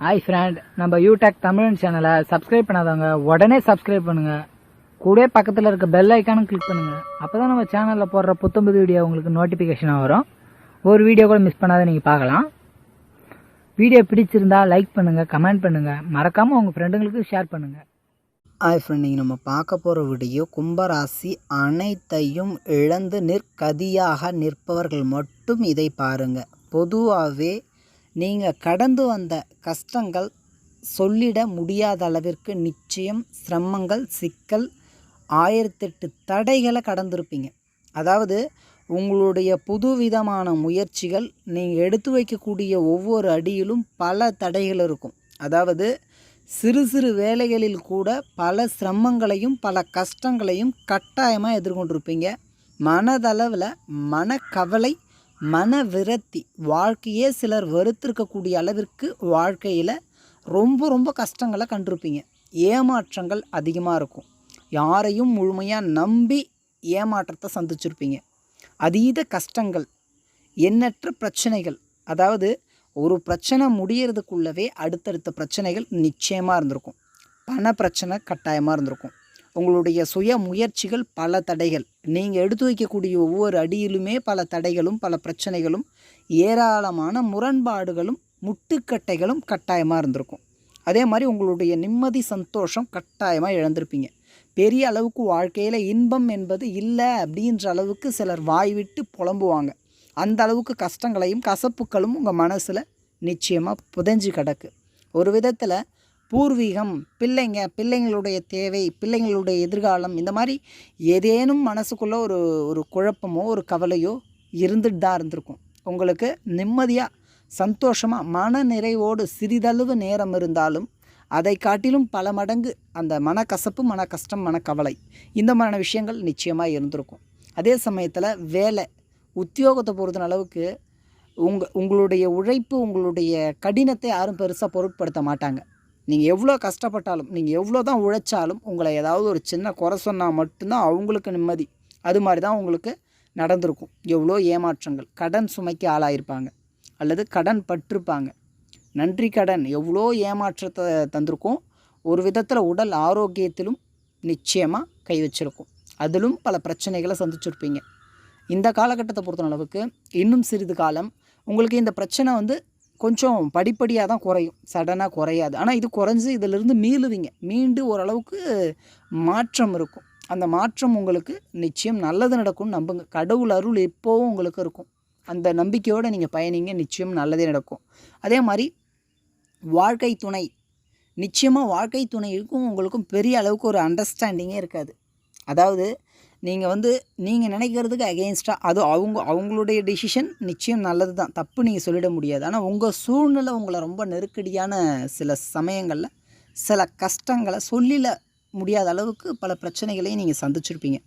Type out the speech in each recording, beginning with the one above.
Hi friend நம்ம யூடெக் தமிழ் சேனலை subscribe பண்ணாதவங்க உடனே சப்ஸ்கிரைப் பண்ணுங்க. கூட பக்கத்தில் இருக்க பெல் ஐக்கானும் கிளிக் பண்ணுங்க. அப்பதான் நம்ம சேனலில் போடுற புத்தம்புது வீடியோ உங்களுக்கு நோட்டிஃபிகேஷனாக வரும். ஒரு வீடியோ கூட மிஸ் பண்ணாத நீங்கள் பார்க்கலாம். வீடியோ பிடிச்சிருந்தா லைக் பண்ணுங்கள் கமெண்ட் பண்ணுங்கள் மறக்காமல் உங்கள் ஃப்ரெண்டுங்களுக்கு ஷேர் பண்ணுங்கள் ஹாய் ஃப்ரெண்ட் நீங்கள் நம்ம பார்க்க போகிற வீடியோ கும்பராசி அனைத்தையும் இழந்து நிற்கதியாக நிற்பவர்கள் மட்டும் இதை பாருங்கள் பொதுவாகவே நீங்கள் கடந்து வந்த கஷ்டங்கள் சொல்லிட முடியாத அளவிற்கு நிச்சயம் சிரமங்கள் சிக்கல் ஆயிரத்தெட்டு தடைகளை கடந்திருப்பீங்க. அதாவது உங்களுடைய புதுவிதமான முயற்சிகள் நீங்கள் எடுத்து வைக்கக்கூடிய ஒவ்வொரு அடியிலும் பல தடைகள் இருக்கும். அதாவது சிறு சிறு வேலைகளில் கூட பல சிரமங்களையும் பல கஷ்டங்களையும் கட்டாயமாக எதிர்கொண்டிருப்பீங்க. மனதளவில் மனக்கவலை மன விரத்தி வாழ்க்கையே சிலர் வெறுத்திருக்கக்கூடிய அளவிற்கு வாழ்க்கையில் ரொம்ப ரொம்ப கஷ்டங்களை கண்டிருப்பீங்க. ஏமாற்றங்கள் அதிகமாக இருக்கும். யாரையும் முழுமையாக நம்பி ஏமாற்றத்தை சந்திச்சிருப்பீங்க. அதீத கஷ்டங்கள் எண்ணற்ற பிரச்சனைகள் அதாவது ஒரு பிரச்சனை முடியறதுக்குள்ளவே அடுத்தடுத்த பிரச்சனைகள் நிச்சயமாக இருந்திருக்கும். பண பிரச்சனை கட்டாயமாக இருந்திருக்கும். உங்களுடைய சுய முயற்சிகள் பல தடைகள். நீங்கள் எடுத்து வைக்கக்கூடிய ஒவ்வொரு அடியிலுமே பல தடைகளும் பல பிரச்சனைகளும் ஏராளமான முரண்பாடுகளும் முட்டுக்கட்டைகளும் கட்டாயமாக இருந்திருக்கும். அதே மாதிரி உங்களுடைய நிம்மதி சந்தோஷம் கட்டாயமாக இழந்திருப்பீங்க. பெரிய அளவுக்கு வாழ்க்கையில் இன்பம் என்பது இல்லை அப்படின்ற அளவுக்கு சிலர் வாய் விட்டு புலம்புவாங்க. அந்த அளவுக்கு கஷ்டங்களையும் கசப்புகளும் உங்கள் மனசில் நிச்சயமாக புதைஞ்சு கிடக்கு. ஒரு விதத்தில் பூர்வீகம் பிள்ளைங்க பிள்ளைங்களுடைய தேவை பிள்ளைங்களுடைய எதிர்காலம் இந்த மாதிரி ஏதேனும் மனசுக்குள்ளே ஒரு ஒரு குழப்பமோ ஒரு கவலையோ இருந்துட்டு தான் இருந்திருக்கும். உங்களுக்கு நிம்மதியாக சந்தோஷமாக மன நிறைவோடு சிறிதளவு நேரம் இருந்தாலும் அதை காட்டிலும் பல மடங்கு அந்த மனக்கசப்பு மன கஷ்டம் மனக்கவலை இந்த மாதிரியான விஷயங்கள் நிச்சயமாக இருந்திருக்கும். அதே சமயத்தில் வேலை உத்தியோகத்தை பொறுத்த அளவுக்கு உங்கள் உங்களுடைய உழைப்பு உங்களுடைய கடினத்தை யாரும் பெருசாக பொருட்படுத்த மாட்டாங்க. நீங்கள் எவ்வளோ கஷ்டப்பட்டாலும் நீங்கள் எவ்வளோ தான் உழைச்சாலும் உங்களை ஏதாவது ஒரு சின்ன குறை சொன்னால் மட்டும்தான் அவங்களுக்கு நிம்மதி. அது மாதிரி தான் உங்களுக்கு நடந்திருக்கும். எவ்வளோ ஏமாற்றங்கள். கடன் சுமைக்கு ஆளாயிருப்பாங்க. அல்லது கடன் பட்டிருப்பாங்க. நன்றி கடன் எவ்வளோ ஏமாற்றத்தை தந்திருக்கும். ஒரு விதத்தில் உடல் ஆரோக்கியத்திலும் நிச்சயமாக கை வச்சிருக்கும். அதிலும் பல பிரச்சனைகளை சந்திச்சிருப்பீங்க. இந்த காலகட்டத்தை பொறுத்த அளவுக்கு இன்னும் சிறிது காலம் உங்களுக்கு இந்த பிரச்சனை வந்து கொஞ்சம் படிப்படியாக தான் குறையும். சடனாக குறையாது. ஆனால் இது குறைஞ்சி இதிலிருந்து மீளுவீங்க. மீண்டு ஓரளவுக்கு மாற்றம் இருக்கும். அந்த மாற்றம் உங்களுக்கு நிச்சயம் நல்லது நடக்கும்னு நம்புங்க. கடவுள் அருள் எப்போவும் உங்களுக்கு இருக்கும். அந்த நம்பிக்கையோடு நீங்கள் பயணிங்க. நிச்சயம் நல்லதே நடக்கும். அதே மாதிரி வாழ்க்கை துணை. நிச்சயமாக வாழ்க்கை துணைக்கும் உங்களுக்கும் பெரிய அளவுக்கு ஒரு அண்டர்ஸ்டாண்டிங்கே இருக்காது. அதாவது நீங்கள் வந்து நீங்கள் நினைக்கிறதுக்கு அகெயின்ஸ்டாக அது அவங்க அவங்களுடைய டிசிஷன் நிச்சயம் நல்லது தான் தப்பு நீங்கள் சொல்லிட முடியாது. ஆனால் உங்கள் சூழ்நிலை உங்களை ரொம்ப நெருக்கடியான சில சமயங்களில் சில கஷ்டங்களை சொல்லில முடியாத அளவுக்கு பல பிரச்சனைகளையும் நீங்கள் சந்திச்சிருப்பீங்க.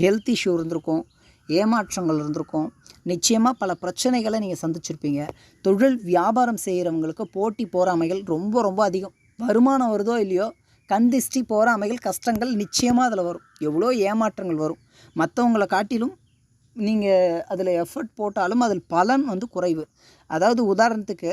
ஹெல்த் இஷ்யூ இருந்திருக்கும் ஏமாற்றங்கள் இருந்திருக்கும். நிச்சயமாக பல பிரச்சனைகளை நீங்கள் சந்திச்சிருப்பீங்க. தொழில் வியாபாரம் செய்கிறவங்களுக்கு போட்டி போராமைகள் ரொம்ப ரொம்ப அதிகம். வருமானம் வருதோ இல்லையோ கண் திஷ்டி அமைகள் கஷ்டங்கள் நிச்சயமாக அதில் வரும். எவ்வளோ ஏமாற்றங்கள் வரும். மற்றவங்களை காட்டிலும் நீங்கள் அதில் எஃபர்ட் போட்டாலும் அதில் பலன் வந்து குறைவு. அதாவது உதாரணத்துக்கு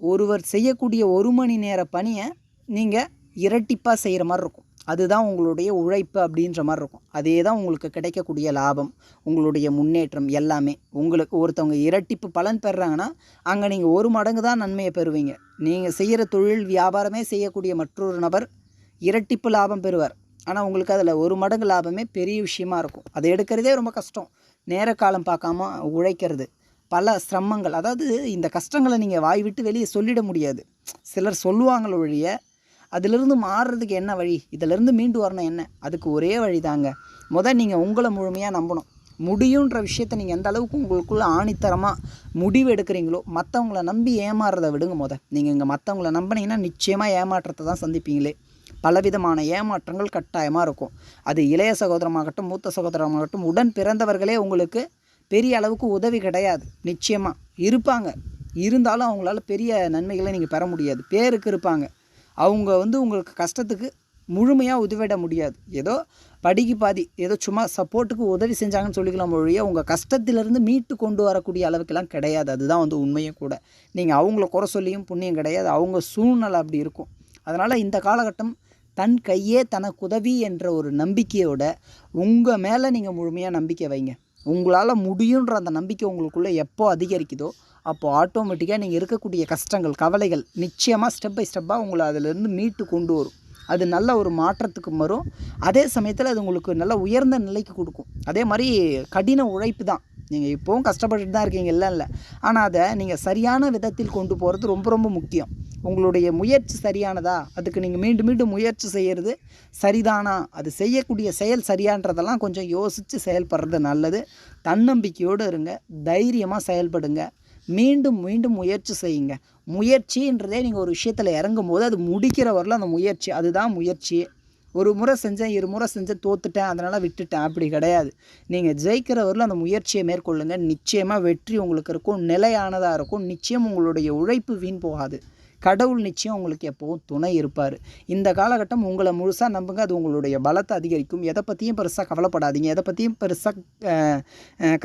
ஒருவர் செய்யக்கூடிய ஒரு மணி நேர பணியை நீங்கள் இரட்டிப்பாக செய்கிற மாதிரி இருக்கும். அதுதான் உங்களுடைய உழைப்பு அப்படின்ற மாதிரி இருக்கும். அதே தான் உங்களுக்கு கிடைக்கக்கூடிய லாபம் உங்களுடைய முன்னேற்றம் எல்லாமே. உங்களுக்கு ஒருத்தவங்க இரட்டிப்பு பலன் பெறுறாங்கன்னா அங்கே நீங்கள் ஒரு மடங்கு தான் நன்மையை பெறுவீங்க. நீங்கள் செய்கிற தொழில் வியாபாரமே செய்யக்கூடிய மற்றொரு நபர் இரட்டிப்பு லாபம் பெறுவார். ஆனால் உங்களுக்கு அதில் ஒரு மடங்கு லாபமே பெரிய விஷயமா இருக்கும். அதை எடுக்கிறதே ரொம்ப கஷ்டம். நேர காலம் பார்க்காம உழைக்கிறது. பல சிரமங்கள். அதாவது இந்த கஷ்டங்களை நீங்கள் வாய் விட்டு வெளியே சொல்லிட முடியாது. சிலர் சொல்லுவாங்கள ஒழிய அதிலிருந்து மாறுறதுக்கு என்ன வழி? இதிலிருந்து மீண்டு வரணும் என்ன? அதுக்கு ஒரே வழி தாங்க முதல் நீங்கள் உங்களை முழுமையாக நம்பணும். முடியுன்ற விஷயத்தை நீங்கள் எந்த அளவுக்கு உங்களுக்குள்ளே ஆணித்தரமாக முடிவு எடுக்கிறீங்களோ மற்றவங்கள நம்பி ஏமாறுறத விடுங்க முத. நீங்கள் இங்கே மற்றவங்கள நம்பினீங்கன்னா நிச்சயமாக ஏமாற்றத்தை தான் சந்திப்பீங்களே. பலவிதமான ஏமாற்றங்கள் கட்டாயமாக இருக்கும். அது இளைய சகோதரமாகட்டும் மூத்த சகோதரமாகட்டும் உடன் பிறந்தவர்களே உங்களுக்கு பெரிய அளவுக்கு உதவி கிடையாது. நிச்சயமாக இருப்பாங்க. இருந்தாலும் அவங்களால பெரிய நன்மைகளை நீங்கள் பெற முடியாது. பேருக்கு இருப்பாங்க. அவங்க வந்து உங்களுக்கு கஷ்டத்துக்கு முழுமையாக உதவிட முடியாது. ஏதோ படிக்கு பாதி ஏதோ சும்மா சப்போர்ட்டுக்கு உதவி செஞ்சாங்கன்னு சொல்லிக்கலாம் ஒழிய உங்கள் கஷ்டத்திலிருந்து மீட்டு கொண்டு வரக்கூடிய அளவுக்குலாம் கிடையாது. அதுதான் வந்து உண்மையும் கூட. நீங்கள் அவங்கள குறை சொல்லியும் புண்ணியம் கிடையாது. அவங்க சூழ்நிலை அப்படி இருக்கும். அதனால் இந்த காலகட்டம் தன் கையே தனக்கு உதவி என்ற ஒரு நம்பிக்கையோட உங்கள் மேலே நீங்கள் முழுமையாக நம்பிக்கை வைங்க. உங்களால் முடியுன்ற அந்த நம்பிக்கை உங்களுக்குள்ளே எப்போ அதிகரிக்குதோ அப்போது ஆட்டோமேட்டிக்காக நீங்கள் இருக்கக்கூடிய கஷ்டங்கள் கவலைகள் நிச்சயமாக ஸ்டெப் பை ஸ்டெப்பாக உங்களை அதிலிருந்து மீட்டு கொண்டு வரும். அது நல்ல ஒரு மாற்றத்துக்கு வரும். அதே சமயத்தில் அது உங்களுக்கு நல்ல உயர்ந்த நிலைக்கு கொடுக்கும். அதே மாதிரி கடின உழைப்பு தான். நீங்கள் இப்போவும் கஷ்டப்பட்டுட்டு தான் இருக்கீங்க இல்லை இல்லை. ஆனால் அதை நீங்கள் சரியான விதத்தில் கொண்டு போகிறது ரொம்ப ரொம்ப முக்கியம். உங்களுடைய முயற்சி சரியானதா? அதுக்கு நீங்கள் மீண்டும் மீண்டும் முயற்சி செய்கிறது சரிதானா? அது செய்யக்கூடிய செயல் சரியான்றதெல்லாம் கொஞ்சம் யோசித்து செயல்படுறது நல்லது. தன்னம்பிக்கையோடு இருங்க. தைரியமாக செயல்படுங்க. மீண்டும் மீண்டும் முயற்சி செய்யுங்க. முயற்சின்றதே நீங்கள் ஒரு விஷயத்தில் இறங்கும் போது அது முடிக்கிற வரல அந்த முயற்சி அதுதான் முயற்சி. ஒரு முறை செஞ்சேன் இரு முறை செஞ்சேன் தோத்துட்டேன் அதனால் விட்டுட்டேன். அப்படி கிடையாது. நீங்கள் ஜெயிக்கிறவரில் அந்த முயற்சியை மேற்கொள்ளுங்கள் நிச்சயமாக வெற்றி உங்களுக்கு இருக்கும். நிலையானதாக இருக்கும். நிச்சயம் உங்களுடைய உழைப்பு வீண் போகாது. கடவுள் நிச்சயம் உங்களுக்கு எப்போவும் துணை இருப்பார். இந்த காலகட்டம் உங்களை முழுசாக நம்புங்க. அது உங்களுடைய பலத்தை அதிகரிக்கும். எதை பற்றியும் பெருசாக கவலைப்படாதீங்க. எதை பற்றியும் பெருசாக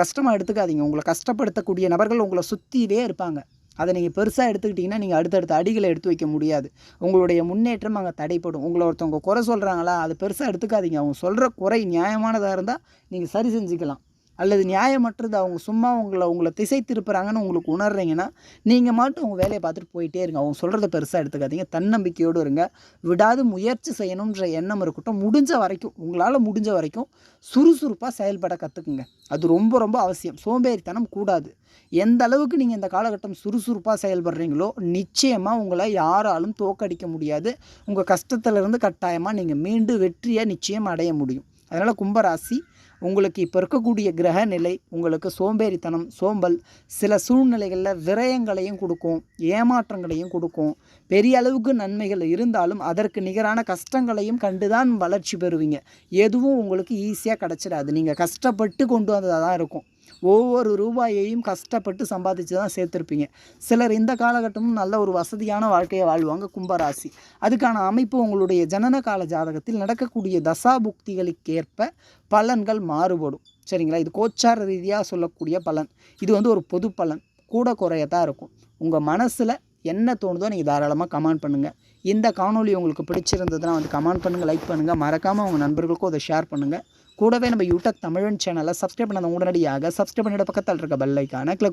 கஷ்டமாக எடுத்துக்காதீங்க. உங்களை கஷ்டப்படுத்தக்கூடிய நபர்கள் உங்களை சுற்றிலே இருப்பாங்க. அதை நீங்கள் பெருசாக எடுத்துக்கிட்டிங்கன்னா நீங்கள் அடுத்தடுத்த அடிகளை எடுத்து வைக்க முடியாது. உங்களுடைய முன்னேற்றம் அங்கே தடைப்படும் உங்களை ஒருத்தவங்க குறை சொல்கிறாங்களா அது பெருசாக எடுத்துக்காதீங்க. அவங்க சொல்கிற குறை நியாயமானதாக இருந்தால் நீங்கள் சரி செஞ்சுக்கலாம். அல்லது நியாயமற்றது அவங்க சும்மா உங்களை உங்களை திசை திருப்புறாங்கன்னு உங்களுக்கு உணர்றீங்கன்னா நீங்கள் மட்டும் உங்கள் வேலையை பார்த்துட்டு போயிட்டே இருங்க. அவங்க சொல்கிறத பெருசாக எடுத்துக்காதீங்க. தன்னம்பிக்கையோடு இருங்க. விடாது முயற்சி செய்யணுன்ற எண்ணம் இருக்கட்டும். முடிஞ்ச வரைக்கும் உங்களால் முடிஞ்ச வரைக்கும் சுறுசுறுப்பாக செயல்பட கற்றுக்குங்க அது ரொம்ப ரொம்ப அவசியம். சோம்பேறித்தனம் கூடாது. எந்த அளவுக்கு நீங்கள் இந்த காலகட்டம் சுறுசுறுப்பாக செயல்படுறீங்களோ நிச்சயமாக உங்களை யாராலும் தோக்கடிக்க முடியாது. உங்கள் கஷ்டத்துலேருந்து கட்டாயமாக நீங்கள் மீண்டு வெற்றியை நிச்சயம் அடைய முடியும். அதனால் கும்பராசி உங்களுக்கு இப்போ இருக்கக்கூடிய கிரக நிலை உங்களுக்கு சோம்பேறித்தனம் சோம்பல் சில சூழ்நிலைகளில் விரயங்களையும் கொடுக்கும் ஏமாற்றங்களையும் கொடுக்கும். பெரிய அளவுக்கு நன்மைகள் இருந்தாலும் அதற்கு நிகரான கஷ்டங்களையும் கண்டுதான் வளர்ச்சி பெறுவீங்க. எதுவும் உங்களுக்கு ஈஸியாக கிடச்சிடாது. நீங்கள் கஷ்டப்பட்டு கொண்டு வந்ததாக தான் இருக்கும். ஒவ்வொரு ரூபாயையும் கஷ்டப்பட்டு சம்பாதிச்சு தான் சேர்த்துருப்பீங்க. சிலர் இந்த காலகட்டமும் நல்ல ஒரு வசதியான வாழ்க்கையை வாழ்வாங்க கும்பராசி. அதுக்கான அமைப்பு உங்களுடைய ஜனன கால ஜாதகத்தில் நடக்கக்கூடிய தசா புக்திகளுக்கேற்ப பலன்கள் மாறுபடும். சரிங்களா? இது கோச்சார ரீதியாக சொல்லக்கூடிய பலன். இது வந்து ஒரு பொது பலன். கூட குறையத்தான் இருக்கும். உங்கள் மனசில் என்ன தோணுதோ நீங்கள் தாராளமாக கமெண்ட் பண்ணுங்கள் இந்த காணொளி உங்களுக்கு பிடிச்சிருந்ததுன்னா வந்து கமெண்ட் பண்ணுங்கள் லைக் பண்ணுங்கள் மறக்காமல் உங்கள் நண்பர்களுக்கும் அதை ஷேர் பண்ணுங்கள் கூடவே நம்ம யூடியூப் தமிழன் சேனலை சப்ஸ்கிரைப் பண்ணாத உடனடியாக சப்ஸ்கிரைப் பண்ணிட பக்கத்தில் இருக்க பெல் கிளிக்